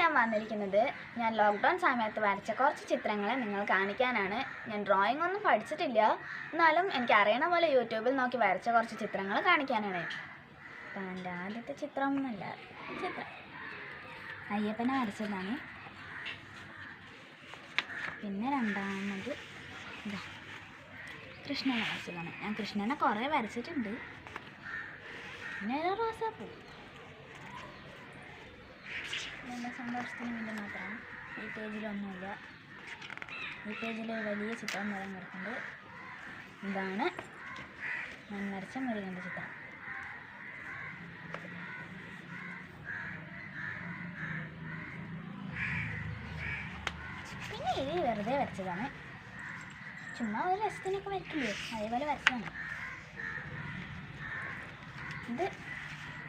ഞാൻ വന്നിരിക്കുന്നത് ഞാൻ ലോക്ക്ഡൗൺ സമയത്ത് വരച്ച കുറച്ച് ചിത്രങ്ങൾ നിങ്ങൾ കാണിക്കാനാണ്. ഞാൻ ഡ്രോയിങ് ഒന്നും പഠിച്ചിട്ടില്ല. എന്നാലും എനിക്ക് അറിയണ പോലെ യൂട്യൂബിൽ നോക്കി വരച്ച കുറച്ച് ചിത്രങ്ങൾ കാണിക്കാനാണ്. അപ്പം എന്റെ ആദ്യത്തെ ചിത്രം ഒന്നുമല്ല ചിത്രം. അയ്യപ്പനെ വരച്ചതാണ്. പിന്നെ രണ്ടാമത് ഇതാ കൃഷ്ണനെ വരച്ചതാണ്. ഞാൻ കൃഷ്ണനെ കുറേ വരച്ചിട്ടുണ്ട്. പിന്നെ റോസാപ്പൂ. എന്റെ സന്തോഷത്തിന് വേണ്ടി മാത്രമാണ് ഈ പേജിലൊന്നുമില്ല. ഈ പേജിൽ വലിയ ചിത്രം വരാൻ കിടക്കുന്നുണ്ട് ഇതാണ് ഞാൻ വരച്ച മുരുകന്റെ ചിത്രം. പിന്നെ ഇത് വെറുതെ വരച്ചതാണ്. ചുമ്മാ ഒരു രസത്തിനൊക്കെ വരക്കില്ലേ അതേപോലെ വരച്ചതാണ്. ഇത്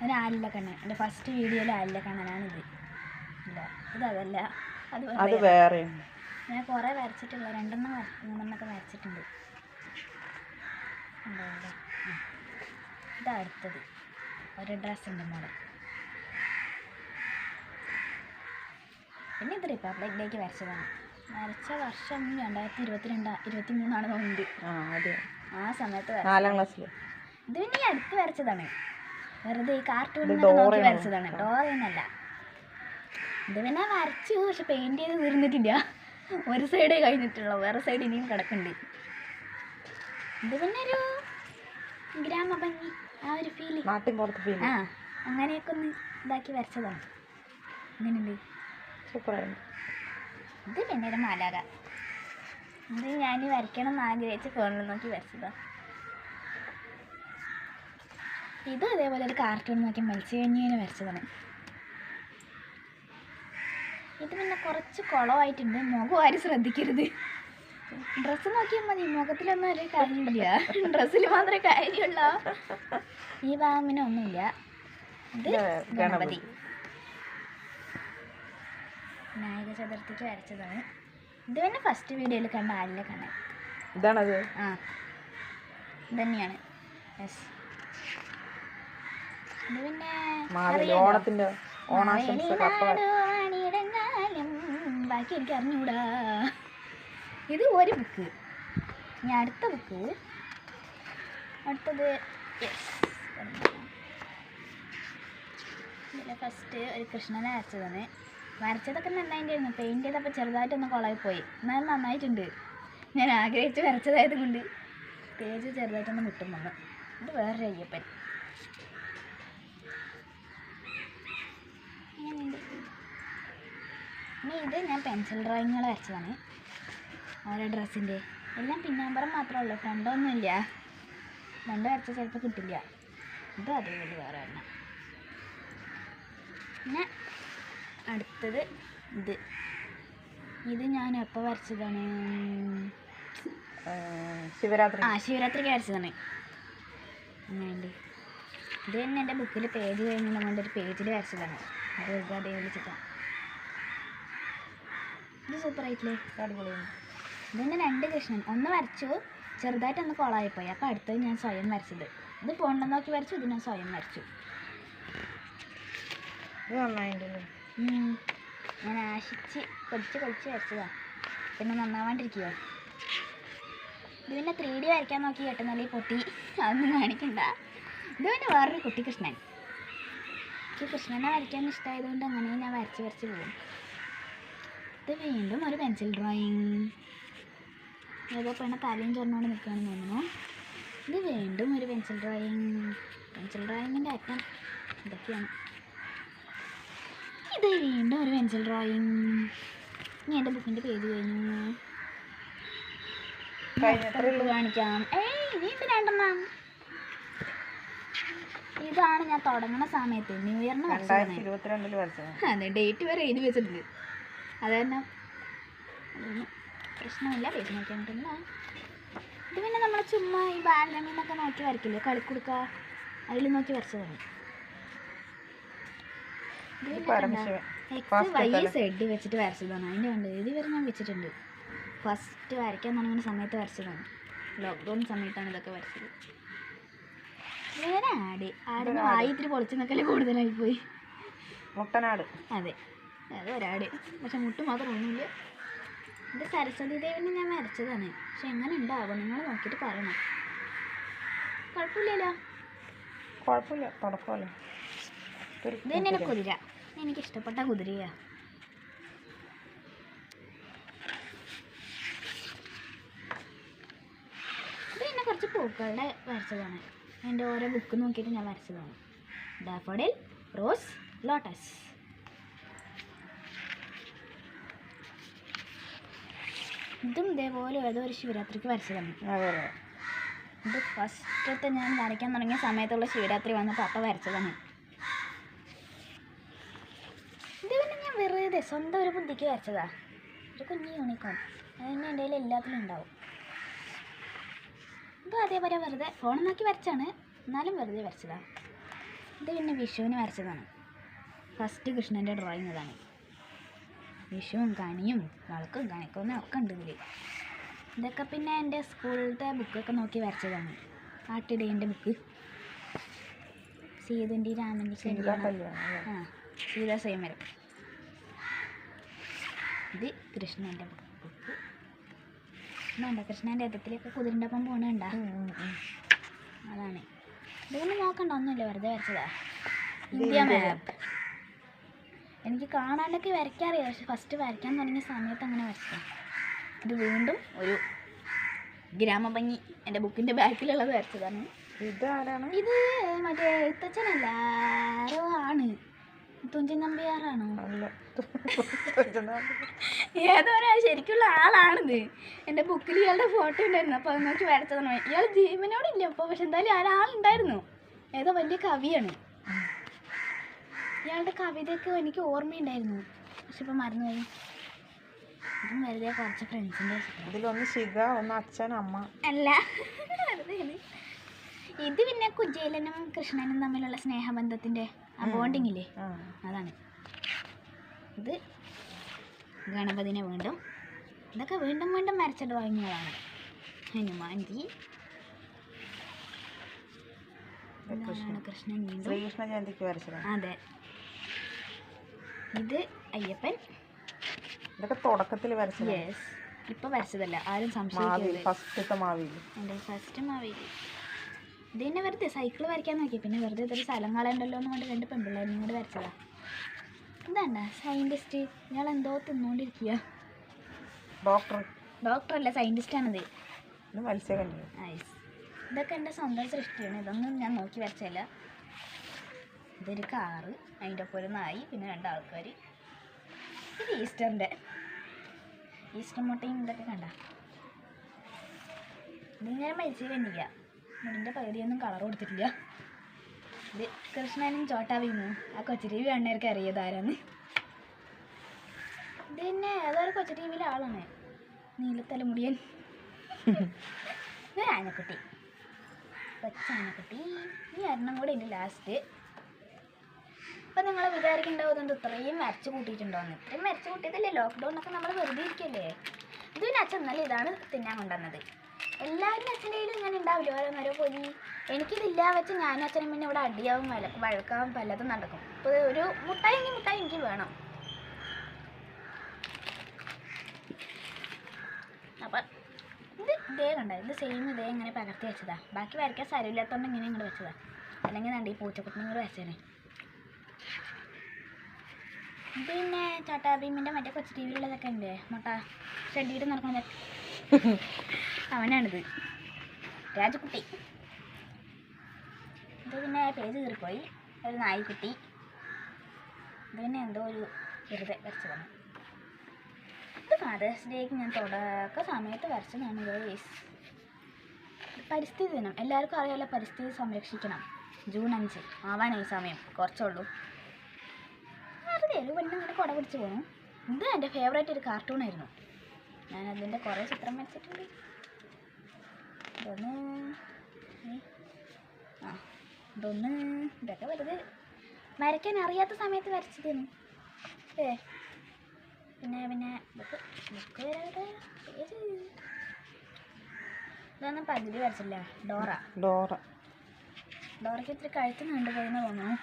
ഒരു ആലില കണ്ണൻ എന്റെ ഫസ്റ്റ് വീഡിയോയിൽ ആലില കണ്ണനാണ് ഇത് അതല്ല. അത് വേറെ. ഞാൻ കുറേ വരച്ചിട്ടുള്ള രണ്ടെണ്ണം മൂന്നെണ്ണമൊക്കെ വരച്ചിട്ടുണ്ട്. ഇതാ അടുത്തത്. ഒരു ഡ്രസ്സിന്റെ മോഡൽ പിന്നെ ഇത് റിപ്പബ്ലിക് ഡേക്ക് വരച്ചതാണ്. വരച്ച വർഷം രണ്ടായിരത്തി ഇരുപത്തിരണ്ട് ഇരുപത്തി മൂന്നാണ് തോന്നുന്നത് ആ സമയത്ത് നാലാം ക്ലാസ്സിൽ ഇത് പിന്നെ അടുത്ത് വരച്ചതാണ്. വെറുതെ ഈ കാർട്ടൂണിൽ? വരച്ചതാണ്. ഡോറയൊന്നല്ല. ഇത് പിന്നെ വരച്ചു പക്ഷെ പെയിന്റ് ചെയ്ത് തീർന്നിട്ടില്ല. ഒരു സൈഡേ കഴിഞ്ഞിട്ടുള്ളൂ. വേറെ സൈഡ് ഇനിയും കിടക്കുന്നുണ്ട് ഇത് പിന്നെ ഒരു ഗ്രാമഭംഗി ആ ഒരു ഫീലിംഗ് ഫീൽ ആ അങ്ങനെയൊക്കെ ഒന്ന് ഇതാക്കി വരച്ചതാണ്. അങ്ങനെയുണ്ട് സൂപ്പറായിരുന്നു. ഇത് പിന്നെ ഒരു മാലാക ഇത് ഞാൻ വരയ്ക്കണം എന്ന് ആഗ്രഹിച്ച് ഫോണിൽ നോക്കി വരച്ചതാ. ഇത് അതേപോലെ ഒരു കാർട്ടൂൺ നോക്കി മത്സ്യകന്യേനെ വരച്ചതാണ്. ഇത് പിന്നെ കുറച്ച് കുളമായിട്ടുണ്ട്. മുഖം ആരും ശ്രദ്ധിക്കരുത്. ഡ്രസ്സ് നോക്കിയാൽ മതി. മുഖത്തിലൊന്നും ഒരു കാര്യമില്ല. ഡ്രസ്സിൽ മാത്രമേ കാര്യമുള്ള. ഈ ഭാഗമിന് ഒന്നുമില്ല. ഇത് ഗണപതി. വിനായക ചതുർത്ഥിക്ക് വരച്ചതാണ്. ഇത് പിന്നെ ഫസ്റ്റ് വീഡിയോയിൽ കണ്ട ആലിലെ കണ്ണൻ ഇതാണത്? ആ. ഇതന്നെയാണ് യെസ് ഇത് പിന്നെ. ഓണത്തിന്റെ ഓണാശംസ ബാക്കി എനിക്ക് അറിഞ്ഞൂടാ. ഇത് ഒരു ബുക്ക് ഇനി അടുത്ത ബുക്ക് അടുത്തത് ഇതിലെ ഫസ്റ്റ് ഒരു കൃഷ്ണനെ വരച്ചതാണ്. വരച്ചതൊക്കെ നന്നായിട്ടുണ്ടായിരുന്നു പെയിന്റ് ചെയ്തപ്പോൾ ചെറുതായിട്ടൊന്ന് കുളമായി പോയി എന്നാലും നന്നായിട്ടുണ്ട്. ഞാൻ ആഗ്രഹിച്ച് വരച്ചതായത് കൊണ്ട് പേജ് ചെറുതായിട്ടൊന്ന് മുട്ടും വന്നു ഇത് വേറൊരു അയ്യപ്പൻ അങ്ങനെയുണ്ട് ഇനി ഇത് ഞാൻ പെൻസിൽ ഡ്രോയിങ്ങുകൾ വരച്ചതാണ്. ഓരോ ഡ്രസ്സിന്റെ എല്ലാം പിന്നാമ്പറം മാത്രമേ ഉള്ളൂ. ഫ്രണ്ടൊന്നുമില്ല ഫ്രണ്ട് വരച്ച ചിലപ്പോൾ കിട്ടില്ല. ഇത് അതേപോലെ വേറെ തന്നെ പിന്നെ അടുത്തത് ഇത്. ഇത് ഞാൻ എപ്പോൾ വരച്ചതാണ്? ശിവരാത്രി. ആ ശിവരാത്രിക്ക് വരച്ചതാണ്. അങ്ങനെയുണ്ട് ഇത് തന്നെ എന്റെ ബുക്കിൽ പേജ് കഴിഞ്ഞിട്ട് ഒരു പേജിൽ വരച്ചതാണ്. അത് ഇത് അതേപോലെ ചിത്രം ഇത് സൂപ്പറായിട്ടില്ലേ അടിപൊളിയാണ്. ഇത് രണ്ട് കൃഷ്ണൻ ഒന്ന് വരച്ചു. ചെറുതായിട്ട് ഒന്ന് കോളായിപ്പോയി അപ്പോൾ അടുത്തത് ഞാൻ സ്വയം വരച്ചത്. ഇത് ഫോണിൽ നോക്കി വരച്ചു ഇത് ഞാൻ സ്വയം വരച്ചു. ഞാൻ ആശിച്ച് കൊതിച്ച് കൊതിച്ച് വരച്ചതാ. പിന്നെ നന്നാവാണ്ടിരിക്കുവോ? ഇത് പിന്നെ ത്രീ ഡി വരയ്ക്കാൻ നോക്കി കേട്ടെന്നല്ലേ പൊട്ടി. അതൊന്നും കാണിക്കണ്ട. ഇത് പിന്നെ വേറൊരു കുട്ടി കൃഷ്ണൻ. എനിക്ക് കൃഷ്ണനെ വരയ്ക്കാൻ ഇഷ്ടമായതുകൊണ്ട് അങ്ങനെ ഞാൻ വരച്ച് വരച്ച് പോകും. ഇത് വീണ്ടും ഒരു പെൻസിൽ ഡ്രോയിങ്. ഏതോ പെണ്ണ തലയും ചൊറിഞ്ഞോണ്ട് നിൽക്കുകയാണെന്ന് തോന്നുന്നു. ഇത് വീണ്ടും ഒരു പെൻസിൽ ഡ്രോയിങ്. പെൻസിൽ ഡ്രോയിങ്ങിന്റെ അറ്റം ഇതൊക്കെയാണ്. ഇത് വീണ്ടും ഒരു പെൻസിൽ ഡ്രോയിങ്. ഇനി എന്റെ ബുക്കിന്റെ പേര് കഴിഞ്ഞു. കാണിക്കാം. ഏയ് ഇനി ഇത് രണ്ടെണ്ണം. ഇതാണ് ഞാൻ തുടങ്ങുന്ന സമയത്ത്. ന്യൂ ഇയറിന് അതെ ഡേറ്റ് വരെ എഴുതി വെച്ചിട്ടുണ്ട്. അത് തന്നെ പ്രശ്നമില്ല പേജ് നോക്കിയിട്ടില്ല ഇത് പിന്നെ നമ്മൾ ചുമ്മാ ഈ ബാലരമയിൽ എന്നൊക്കെ നോക്കി വരയ്ക്കില്ലേ? കളിക്കുടുക്ക അതിൽ നോക്കി വരച്ചതാണ് എക്സ് വൈ സെഡ് വെച്ചിട്ട് വരച്ചതാണ്. അതിന്റെ കൊണ്ട്. ഇത് വരെ ഞാൻ വെച്ചിട്ടുണ്ട്. ഫസ്റ്റ് വരയ്ക്കാൻ തുടങ്ങുന്ന സമയത്ത് വരച്ചതാണ്. ലോക്ക്ഡൗൺ സമയത്താണ് ഇതൊക്കെ വരച്ചത്. വേറെ ആട്. ആടിന് വായി ഇത്തിരി പൊളിച്ചെന്നൊക്കെ കൂടുതലായി പോയി. മുട്ടനാട്. അതെ. അത് ഒരാട്. പക്ഷെ മുട്ട് മാത്രം ഒന്നുമില്ല. ഇത് സരസ്വതി ദേവിനെ ഞാൻ വരച്ചതാണ്. പക്ഷെ എങ്ങനെ ഉണ്ടാവും? നിങ്ങൾ നോക്കിയിട്ട് പറയണം. കുഴപ്പമില്ലല്ലോ? കുഴപ്പമില്ല. തുടക്കമല്ലോ ഇത് തന്നെയാണ് കുതിര. എനിക്ക് ഇഷ്ടപ്പെട്ട കുതിരയാ. ഇത് പിന്നെ കുറച്ച് പൂക്കളുടെ വരച്ചതാണ്. എന്റെ ഓരോ ബുക്ക് നോക്കിയിട്ട് ഞാൻ വരച്ചതാണ്. ഡാഫോഡിൽ റോസ് ലോട്ടസ് ഇതും ഇതേപോലെ ഏതോ ഒരു ശിവരാത്രിക്ക് വരച്ചതാണ്. ഇത് ഫസ്റ്റത്തെ ഞാൻ വരയ്ക്കാൻ തുടങ്ങിയ സമയത്തുള്ള ശിവരാത്രി വന്നപ്പോൾ അപ്പം വരച്ചതാണ്. ഇത് പിന്നെ ഞാൻ വെറുതെ സ്വന്തം ഒരു ബുദ്ധിക്ക് വരച്ചതാ. ഒരു കുഞ്ഞു യൂണിക്കോൺ അതന്നെ എന്റെ കയ്യിൽ എല്ലാത്തിലും ഉണ്ടാവും. ഇത് അതേപോലെ വെറുതെ ഫോൺ നോക്കി വരച്ചാണ്. എന്നാലും വെറുതെ വരച്ചതാണ് ഇത് പിന്നെ വിഷുവിന് വരച്ചതാണ്. ഫസ്റ്റ് കൃഷ്ണന്റെ ഡ്രോയിങ് ഇതാണ്. വിഷുവും കണിയും വളക്കും കണിക്കൊന്നും ഒക്കെ ഉണ്ട് ഇതിൽ ഇതൊക്കെ പിന്നെ എന്റെ സ്കൂളിലത്തെ ബുക്കൊക്കെ നോക്കി വരച്ചതാണ്. പാട്ടിടേന്റെ ബുക്ക് സീതന്റെ രാമന്റെ ആ സീതാ സ്വയംവരം ഇത് കൃഷ്ണന്റെ ബുക്ക് വേണ്ട കൃഷ്ണന്റെ രഥത്തിലൊക്കെ കുതിരന്റെ ഒപ്പം പോകണുണ്ടാ. അതാണ്. ഇതൊന്നും നോക്കണ്ട ഒന്നുമില്ല. വെറുതെ വരച്ചതാ. ഇന്ത്യ മാപ്പ് എനിക്ക് കാണാനൊക്കെ വരയ്ക്കാറിയാം പക്ഷെ ഫസ്റ്റ് വരയ്ക്കാൻ തുടങ്ങിയ സമയത്ത് അങ്ങനെ വരച്ചതാണ് ഇത് വീണ്ടും ഒരു ഗ്രാമഭംഗി എന്റെ ബുക്കിന്റെ ബാക്കിലുള്ളത് വരച്ചതാണ്. ഇതാരാണ്? ഇത് മറ്റേ ഇത്തച്ഛനല്ല ആരോ ആണ്. തുഞ്ചൻ നമ്പിയാറാണോ ഏതോ ശരിക്കുള്ള ആളാണിത്. എന്റെ ബുക്കിൽ ഇയാളുടെ ഫോട്ടോ ഉണ്ടായിരുന്നു അപ്പോൾ അത് നോക്കി വരച്ചതാണ്. ഇയാൾ ജീവനോടില്ല അപ്പോൾ പക്ഷെ എന്തായാലും ആ ആളുണ്ടായിരുന്നു ഏതോ വലിയ കവിയാണ്. ഇയാളുടെ കവിതയൊക്കെ എനിക്ക് ഓർമ്മയുണ്ടായിരുന്നു. പക്ഷെ ഇപ്പം മറന്നുപോയി ഇതും വെറുതെ കുറച്ച് ഫ്രണ്ട്സിന്റെ ഇതിലൊന്ന് ശിഖ ഒന്ന് അച്ഛൻ അമ്മ. അല്ല ഇത് പിന്നെ കുജേലനും കൃഷ്ണനും തമ്മിലുള്ള സ്നേഹബന്ധത്തിന്റെ ആ ബോണ്ടിങ് ഇല്ലേ? അതാണ്. ഇത് ഗണപതിനെ വീണ്ടും ഇതൊക്കെ വീണ്ടും വീണ്ടും വരച്ച വാങ്ങിയതാണ് ഹനുമാൻജി. കൃഷ്ണൻ. കൃഷ്ണൻ വീണ്ടും? ശ്രീകൃഷ്ണ ജയന്തിക്ക് വരച്ചതാണ്. അതെ. ഇത് അയ്യപ്പൻ. ഇതൊക്കെ തുടക്കത്തിൽ വരച്ചത്. യെസ് ഇപ്പൊ വരച്ചതല്ല? ആരും സംശയിക്കരുത്. ഫസ്റ്റത്തെ എന്റെ ഫസ്റ്റ് മാവേലി. ഇത് തന്നെ വെറുതെ സൈക്കിൾ വരയ്ക്കാൻ നോക്കി. പിന്നെ വെറുതെ ഇതൊരു സ്ഥലം കളയണ്ടല്ലോ എന്ന് കൊണ്ട് രണ്ട് പെൺപിള്ളേരും കൂടെ വരച്ചതാ. എന്താണ് സയന്റിസ്റ്റ് ഇയാൾ എന്തോ തിന്നുകൊണ്ടിരിക്കുക ഡോക്ടർ. ഡോക്ടർ അല്ല സയന്റിസ്റ്റ് ആണത് ഇതൊക്കെ എന്റെ സ്വന്തം സൃഷ്ടിയാണ്. ഇതൊന്നും ഞാൻ നോക്കി വരച്ചല്ല. ഇതൊരു കാറ്. അതിന്റെ ഒപ്പം ഒരു നായി പിന്നെ രണ്ട് ആൾക്കാർ ഇത് ഈസ്റ്ററിന്റെ. ഈസ്റ്റർ മുട്ടയും ഇതൊക്കെ കണ്ട? ഇതിങ്ങനെ മരിച്ചു കണ്ടില്ല. മുടിന്റെ പകുതിയൊന്നും കളർ കൊടുത്തിട്ടില്ല. ഇത് കൃഷ്ണനും ചോട്ടാ വീണു ആ കൊച്ചു ടി വി കാണുന്നവർക്ക് അറിയത് ആരാന്ന് ഇത് പിന്നെ ഏതൊരു കൊച്ചു ടി വിയിലെ ആളാണ്? നീലത്തലമുടിയൻ ഇത് ആനക്കുട്ടി. കൊച്ചാനക്കുട്ടി ഈ ഒരെണ്ണം കൂടെ ഉണ്ട് ലാസ്റ്റ് അപ്പം നിങ്ങൾ വിചാരിക്കുന്നുണ്ടാവും ഇതെന്ത് ഇത്രയും വരച്ച് കൂട്ടിയിട്ടുണ്ടോന്ന് ഇത്രയും വരച്ച് കൂട്ടിയതല്ലേ ലോക്ക്ഡൗൺ ഒക്കെ നമ്മൾ വെറുതെ ഇരിക്കല്ലേ ഇത് പിന്നെ അച്ഛൻ നല്ല ഇതാണ് തിന്നാൻ കൊണ്ടുവന്നത്. എല്ലാവരും അച്ഛന്റെ കയ്യിലും ഇങ്ങനെ ഉണ്ടാവില്ല? ഓരോ ഓരോന്നോരോ പൊലി എനിക്കിതില്ല വെച്ച് ഞാനും അച്ഛനും പിന്നെ ഇവിടെ അടിയാവും വല വഴക്കാവും പലതും നടക്കും. ഇപ്പോൾ ഒരു മുട്ടായി എങ്കിൽ മുട്ടായി എനിക്ക് വേണം. അപ്പം ഇത് ഇതേ കണ്ട? ഇത് സെയിം ഇതേ ഇങ്ങനെ പകർത്തി വെച്ചതാ. ബാക്കി വരയ്ക്കാൻ സ്ഥലമില്ലാത്തതുകൊണ്ട് ഇങ്ങനെ ഇങ്ങോട്ട് വെച്ചതാ. അല്ലെങ്കിൽ നണ്ടി പൂച്ചക്കുട്ടിനെ ഇങ്ങോട്ട് വെച്ചേനെ പിന്നെ ചാട്ടാ ഭീമിന്റെ മറ്റേ കൊച്ചു ടി വിയിലുള്ളതൊക്കെ ഉണ്ട് മുട്ട ഷെഡിയിട്ട് നടക്കുന്നത്. അവനാണിത്. രാജകുട്ടി. ഇത് പിന്നെ പേജ് കീറിപ്പോയി. ഒരു നായിക്കുട്ടി. ഇത് പിന്നെ എന്തോ ഒരു വെറുതെ വരച്ചതാണ് ഇത് ഫാദേഴ്സ് ഡേക്ക് ഞാൻ തുടക്ക സമയത്ത് വരച്ചതാണ് വേസ് പരിസ്ഥിതി ദിനം. എല്ലാവർക്കും അറിയാമല്ലോ പരിസ്ഥിതി സംരക്ഷിക്കണം. ജൂൺ അഞ്ച്. ആവാനായി സമയം. കുറച്ചുള്ളൂ ഒരു പെണ്ണ് അങ്ങനെ കുട പിടിച്ച് പോകും ഇത് എന്റെ ഫേവറേറ്റ് ഒരു കാർട്ടൂൺ ആയിരുന്നു. ഞാൻ അതിന്റെ കുറേ ചിത്രം വരച്ചിട്ടുണ്ട്. ഇതൊന്ന് ആ ഇതൊന്ന് ഇതൊക്കെ വെറുതെ വരയ്ക്കാൻ അറിയാത്ത സമയത്ത് വരച്ചതാണ് ഏ പിന്നെ പിന്നെ ബുക്ക് ബുക്ക് വരാതെ പേര്. ഇതൊന്നും പകുതി വരച്ചില്ല. ഡോറ. ഡോറ. ഡോറയ്ക്ക് ഇത്തിരി കഴുത്ത് നീണ്ടു പോയെന്ന് തോന്നുന്നു.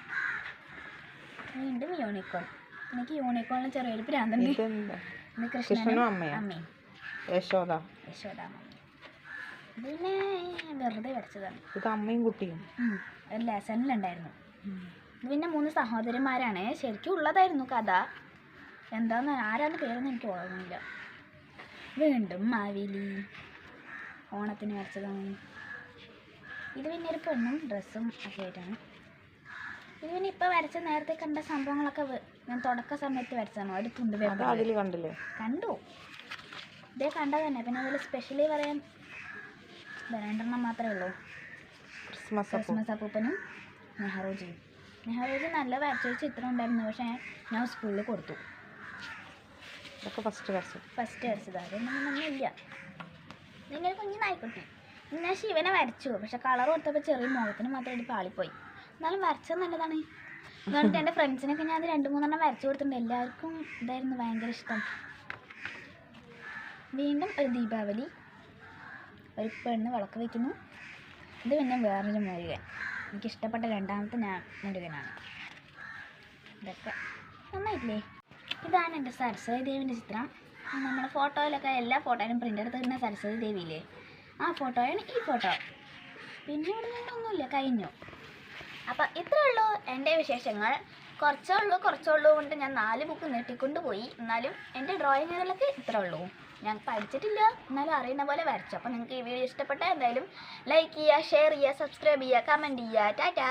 വീണ്ടും യൂണിക്കോൺ എനിക്ക് യൂണിക്കോണിന് ചെറിയൊരു ഇത് കൃഷ്ണനും അമ്മയും. യശോദ. ഇത് പിന്നെ വെറുതെ വരച്ചതാണ് ഇത് അമ്മയും കുട്ടിയും. ലെസണിലുണ്ടായിരുന്നു. പിന്നെ മൂന്ന് സഹോദരന്മാരാണ് ശരിക്കും ഉള്ളതായിരുന്നു കഥ. എന്താന്ന് ആരാന്ന് പേരൊന്നും എനിക്ക് ഓർമ്മയില്ല. വീണ്ടും മാവിലി. ഓണത്തിന് വരച്ചതാണ്. ഇത് പിന്നെ ഒരു പെണ്ണും ഡ്രസ്സും ഒക്കെ ആയിട്ടാണ്. ഇത് പിന്നെ ഇപ്പോൾ വരച്ച നേരത്തെ കണ്ട സംഭവങ്ങളൊക്കെ ഞാൻ തുടക്ക സമയത്ത് വരച്ചതാണ്. ഒരു തുണ്ട് പേപ്പർ അതിൽ കണ്ടില്ലേ? കണ്ടു. ഇതേ കണ്ടത് തന്നെ. പിന്നെ അതിൽ സ്പെഷ്യലി പറയാൻ രണ്ടെണ്ണം മാത്രമേ ഉള്ളൂ. Christmas Christmas അപ്പൂപ്പനും നെഹ്റുജിയും. നെഹ്റുജി നല്ല വരച്ചൊരു ചിത്രം ഉണ്ടായിരുന്നു. പക്ഷേ ഞാൻ സ്കൂളിൽ കൊടുത്തു. ഇതൊക്കെ ഫസ്റ്റ് വരച്ചത്. ഫസ്റ്റ് വരച്ചത്. അതൊന്നും ഇല്ല നിങ്ങൾ കുഞ്ഞു നായിക്കുട്ടി ഞാൻ ശിവനെ വരച്ചു. പക്ഷെ കളർ കൊടുത്തപ്പോൾ ചെറിയ മുഖത്തിന് മാത്രം ഒരു പാളിപ്പോയി. എന്നാലും വരച്ചത് നല്ലതാണ്. അതുകൊണ്ട് എന്റെ ഫ്രണ്ട്സിനൊക്കെ ഞാൻ രണ്ട് മൂന്നെണ്ണം വരച്ചു കൊടുത്തിട്ടുണ്ട്. എല്ലാവർക്കും ഇതായിരുന്നു ഭയങ്കര ഇഷ്ടം. വീണ്ടും ഒരു ദീപാവലി. ഒരു പെണ്ണ് വിളക്ക് വയ്ക്കുന്നു ഇത് പിന്നെ വേറൊരു മുരുകൻ. എനിക്കിഷ്ടപ്പെട്ട രണ്ടാമത്തെ ഞാൻ മുരുകനാണ്. ഇതൊക്കെ നന്നായിട്ടില്ലേ? ഇതാണ് എന്റെ സരസ്വതി ദേവിന്റെ ചിത്രം. നമ്മുടെ ഫോട്ടോയിലൊക്കെ എല്ലാ ഫോട്ടോയിലും പ്രിന്റ് എടുത്ത് തരുന്ന സരസ്വതി ദേവിയില്ലേ? ആ ഫോട്ടോയാണ് ഈ ഫോട്ടോ. പിന്നെ ഇവിടെ ഒന്നുമില്ല കഴിഞ്ഞു. അപ്പം ഇത്രേ ഉള്ളൂ എന്റെ വിശേഷങ്ങൾ. കുറച്ചേ ഉള്ളൂ കുറച്ചേ ഉള്ളൂ കൊണ്ട് ഞാൻ നാല് ബുക്ക് നീട്ടിക്കൊണ്ട് പോയി എന്നാലും എന്റെ ഡ്രോയിങ്ങുകളൊക്കെ ഇത്രേ ഉള്ളൂ ഞാൻ പഠിച്ചിട്ടില്ല. എന്നാലും അറിയുന്ന പോലെ വരച്ചു. അപ്പോൾ നിങ്ങൾക്ക് ഈ വീഡിയോ ഇഷ്ടപ്പെട്ടാൽ എന്തായാലും ലൈക്ക് ചെയ്യുക ഷെയർ ചെയ്യുക സബ്സ്ക്രൈബ് ചെയ്യുക കമന്റ് ചെയ്യുക. ടാറ്റാ!